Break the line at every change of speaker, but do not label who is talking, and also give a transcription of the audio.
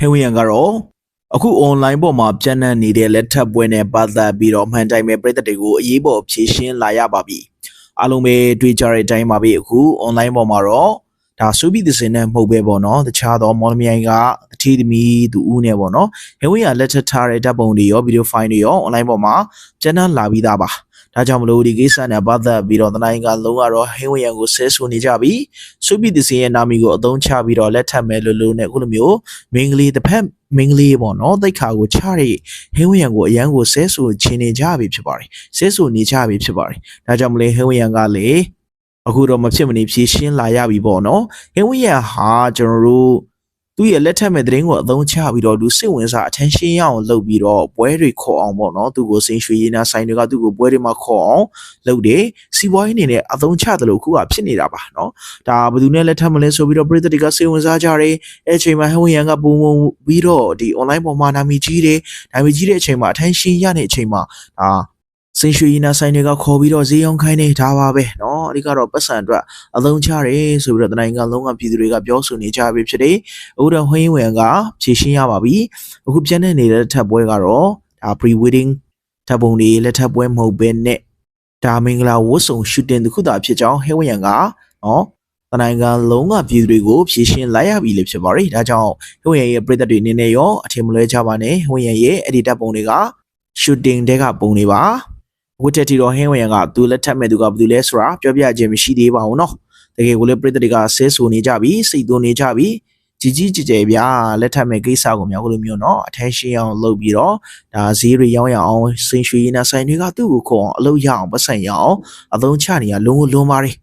ဟဲဝီယန်ကတော့အခု online ပေါ်မှာပြန့်နှံ့နေတဲ့လက်ထပ်ပွဲနဲ့ပတ်သက်ပြီးတော့မှန်တိုင်းပဲပြည်သက်တွေကိုအရေးပေါ်ဖြည့်ရှင်းလာရပါပြီအားလုံးပဲတွေ့ကြတဲ့အတိုင်းပါပဲအခု online ပေါ်မှာတော့ဒါစူပီသစင်နဲ့မဟုတ်ပဲပေါ့နော်တခြားသောမော်လမြိုင်ကတ တိသမီးသူဦးနဲ့ပေါ့နော်ဟဲဝီယန်လက်ထပ်ထားတဲ့ဓာတ်ပုံတွေရောဗီဒီယိုဖိုင်တွေရော online ပေါ်မှာပြန့်နှံ့လာပြီးသားပါဒါကြောင့်မလို့ဒီကိစ္စနဲ့ပတ်သက်ပြီးတော့တနိုင်ကလုံးကတော့ဟင်းဝရံကိုဆဲဆူနေကြပြီစူပီသစင်ရဲ့နာမည်ကိုအသုံးချပြီးတော့လက်ထပ်မဲ့လို့လို့နဲ့အခုလိုမျိုးမင်္ဂလိတစ်ဖက်မင်္ဂလိပေါ့နော်တိတ်ခါကိုချတဲ့ဟင်းဝရံကိုအရန်ကိုဆဲဆူခြင်းနေကြပြီဖြစ်ပါတယ်ဆဲဆူနေကြပြီဖြစ်ပါတယ်ဒါကြောင့်မလို့ဟင်းဝရံကလေအခုတော့မဖြစ်မနေဖြည့်ရှင်းလာရပြီပေါ့နော်ဟင်းဝရံဟာကျွန်တော်တို့ သူ့ရဲ့လက်ထက်မဲ့သတင်းကိုအသုံးချပြီးတော့လူစိတ်ဝင်စား attention ရအောင်လုပ်ပြီးတော့ပွဲတွေခေါ်အောင်ပေါ့နော်သူ့ကိုစိန်ရွှေရည်နာဆိုင်တွေကသူ့ကိုပွဲတွေမှာခေါ်အောင်လုပ်တယ်စီးပွားရေးအနေနဲ့အသုံးချတယ်လို့အခုကဖြစ်နေတာပါနော်ဒါဘယ်သူနဲ့လက်ထပ်မလဲဆိုပြီးတော့ပြည်သူတွေကစိတ်ဝင်စားကြတယ်အဲ့အချိန်မှာဟိုရန်ကပုံပုံပြီးတော့ဒီ online ပေါ်မှာနာမည်ကြီးတယ်နာမည်ကြီးတဲ့အချိန်မှာ attention ရတဲ့အချိန်မှာဒါ စိန်ရွှေရည်နာဆိုင်တွေကခေါ်ပြီးတော့ဈေးရောင်းခိုင်းနေဒါပါပဲเนาะအဓိကတော့ပတ်စံအတွက်အသုံးချတယ်ဆိုပြီးတော့တနိုင်ငံလုံးကပြည်သူတွေကပြောဆိုနေကြပြီဖြစ်တယ်အခုတော့ဟင်းဝင်ကဖြည့်ရှင်းရပါပြီအခုပြန်နေနေတဲ့ထပ်ပွဲကတော့ဒါ pre wedding ထပ်ပုံတွေလက်ထပ်ပွဲမဟုတ်ဘဲနဲ့ဒါမင်္ဂလာဝတ်စုံရှူတင်တစ်ခုသာဖြစ်ကြောင်းဟဲဝရန်ကနော်တနိုင်ငံလုံးကပြည်သူတွေကိုဖြည့်ရှင်းလိုက်ရပြီလေဖြစ်ပါတယ်ဒါကြောင့်ဟဲဝရန်ရဲ့ပြည်သက်တွေအနေနဲ့ရောအထင်မလွဲကြပါနဲ့ဟဲဝရန်ရဲ့အဲ့ဒီတပ်ပုံတွေကရှူတင်တဲ့ကပုံတွေပါ အခုတက်တီတော့ဟင်းဝင်ကသူလက်ထက်မဲ့သူကဘယ်သူလဲဆိုတာပြောပြခြင်းမရှိသေးပါဘူးနော်တကယ်ကိုလည်းပြည်သက်တွေကဆဲဆိုနေကြပြီစိတ်သွင်းနေကြပြီကြီးကြီးကျယ်ကျယ်ဗျာလက်ထပ်မဲ့ကိစ္စကိုမျိုးလိုမျိုးနော် attention အောင်လုပ်ပြီးတော့ဒါဈေးတွေရောင်းရအောင်စင်ရွှေရင်းနဲ့ဆိုင်တွေကသူ့ကိုခေါ်အောင်အလုပ်ရအောင်ပတ်စံရအောင်အသုံးချနေရလုံးဝလုံးပါတယ်